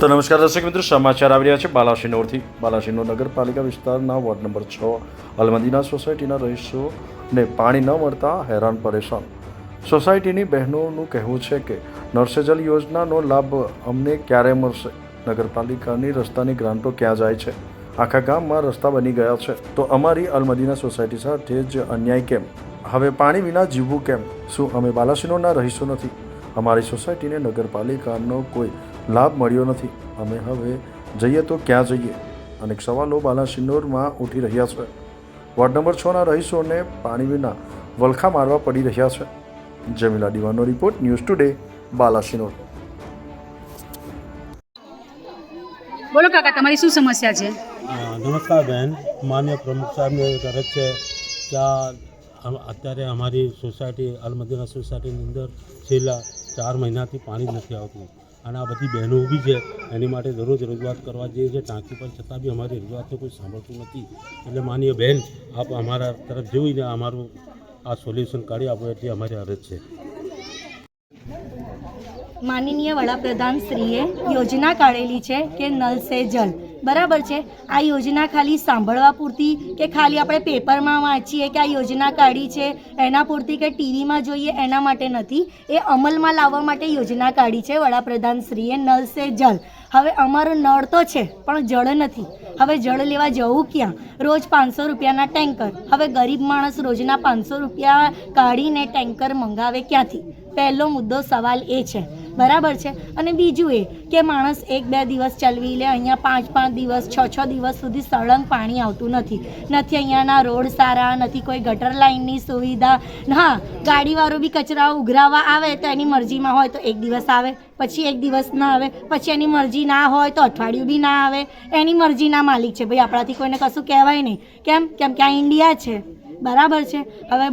તો નમસ્કાર દર્શક મિત્રો, સમાચાર આવી રહ્યા છે બાલાશીનોરથી બાલાશિનોર નગરપાલિકા વિસ્તારના વોર્ડ નંબર છ, અલમદીના સોસાયટીના રહીશોને પાણી ન મળતા હેરાન પરેશાન. સોસાયટીની બહેનોનું કહેવું છે કે નર્સેજલ યોજનાનો લાભ અમને ક્યારે મળશે? નગરપાલિકાની રસ્તાની ગ્રાન્ટો ક્યાં જાય છે? આખા ગામમાં રસ્તા બની ગયા છે. તો અમારી અલમદીના સોસાયટી સાથે જ અન્યાય કેમ? હવે પાણી વિના જીવવું કેમ? શું અમે બાલાશિનોરના રહીશો નથી? અમારી સોસાયટીને નગરપાલિકાનો કોઈ લાભ મળ્યો નથી. અમે હવે જઈએ તો ક્યાં જઈએ? અનેક સવાલો બાલાસિનોરમાં ઉઠી રહ્યા છે. વોર્ડ નંબર છના રહીશોને પાણી વિના વલખા મારવા પડી રહ્યા છે. જમીલા દીવાનો રિપોર્ટ ન્યૂઝ ટુડે બાલાસિનોર બોલો કાકા તમારી શું સમસ્યા છે? નમસ્કાર બહેન માન્ય પ્રમુખ સાહેબને એક છે કે અત્યારે અમારી સોસાયટી અલમદીના સોસાયટીની અંદર છેલ્લા ચાર મહિનાથી પાણી નથી આવતું. અને આ બધી બહેનો ઊભી છે. એની માટે દરરોજ રજૂઆત કરવા જઈએ છીએ. ટાંકી પર છતાં બી અમારી રજૂઆતને કોઈ સાંભળતું નથી. એટલે માનીય બહેન આપ અમારા તરફ જોઈને અમારું આ સોલ્યુશન કાઢી આપો એટલી અમારી અરજ છે. માનનીય વડાપ્રધાન શ્રીએ યોજના કાઢેલી છે કે નલ સે જલ. બરાબર છે. આ યોજના ખાલી સાંભળવા પૂરતી કે ખાલી આપણે પેપરમાં વાંચીએ કે આ યોજના કાઢી છે, એના પૂરતી કે ટીવીમાં જોઈએ એના માટે નથી. એ અમલમાં લાવવા માટે યોજના કાઢી છે વડાપ્રધાન શ્રીએ નલ સે જલ હવે અમારો નળ તો છે, પણ જળ નથી. હવે જળ લેવા જવું ક્યાં? રોજ પાંચસો રૂપિયાના ટેન્કર. હવે ગરીબ માણસ રોજના પાંચસો રૂપિયા કાઢીને ટેન્કર મંગાવે ક્યાંથી? પહેલો મુદ્દો સવાલ એ છે બરાબર છે. અને બીજું એ કે માણસ એક બે દિવસ ચલવી લે, અહીંયા પાંચ પાંચ દિવસ, છ છ દિવસ સુધી સળંગ પાણી આવતું નથી. નથી અહીંયાના રોડ સારા, નથી કોઈ ગટર લાઇનની સુવિધા. હા, ગાડીવાળો બી કચરા ઉઘરાવા આવે તો એની મરજીમાં હોય તો એક દિવસ આવે, પછી એક દિવસ ના આવે, પછી એની મરજી ના હોય તો અઠવાડિયું બી ના આવે. એની મરજીના માલિક છે. ભાઈ, આપણાથી કોઈને કશું કહેવાય નહીં. કેમ? કેમ કે આ ઇન્ડિયા છે. બરાબર છે. હવે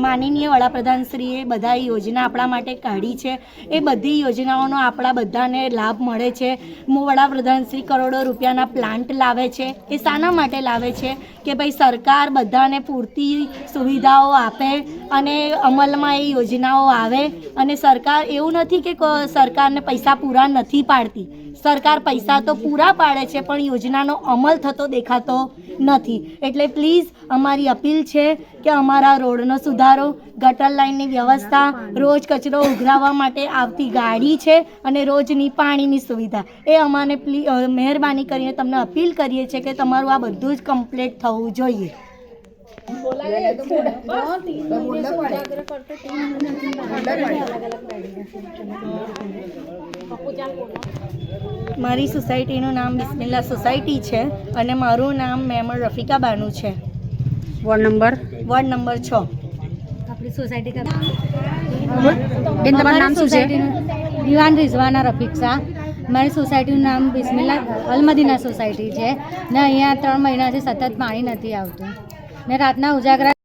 માનનીય વડાપ્રધાનશ્રીએ બધા યોજના આપણા માટે કાઢી છે. એ બધી યોજનાઓનો આપણા બધાને લાભ મળે છે. વડાપ્રધાનશ્રી કરોડો રૂપિયાના પ્લાન્ટ લાવે છે. એ શાના માટે લાવે છે કે ભાઈ સરકાર બધાને પૂરતી સુવિધાઓ આપે અને અમલમાં એ યોજનાઓ આવે અને સરકાર એવું નથી કો- સરકારને પૈસા પૂરા નથી પાડતી. સરકાર પૈસા તો પૂરા પાડે છે પણ યોજનાનો અમલ થતો દેખાતો નથી. એટલે પ્લીઝ અમારી અપીલ છે કે અમારા રોડનો સુધારો, ગટર લાઇનની વ્યવસ્થા, રોજ કચરો ઉઘરાવવા માટે આવતી ગાડી છે અને રોજની પાણીની સુવિધા. એ અમાને પ્લી મહેરબાની કરીને તમને અપીલ કરીએ છીએ કે તમારું આ બધું જ કમ્પ્લીટ થવું જોઈએ. મારી સોસાયટીનું નામ બિસ્મિલ્લા સોસાયટી છે અને મારું નામ મેમર રફિકા બાનુ છે વોર્ડ નંબર વોર્ડ નંબર છ આપણી સોસાયટી બેન તમારું નામ શું છે દિવાન રિઝવાના રફીક શાહ મારી સોસાયટીનું નામ બિસ્મિલ્લા અલમદીના સોસાયટી છે ને અહીંયા ત્રણ મહિનાથી સતત પાણી નથી આવતું ને રાતના ઉજાગરા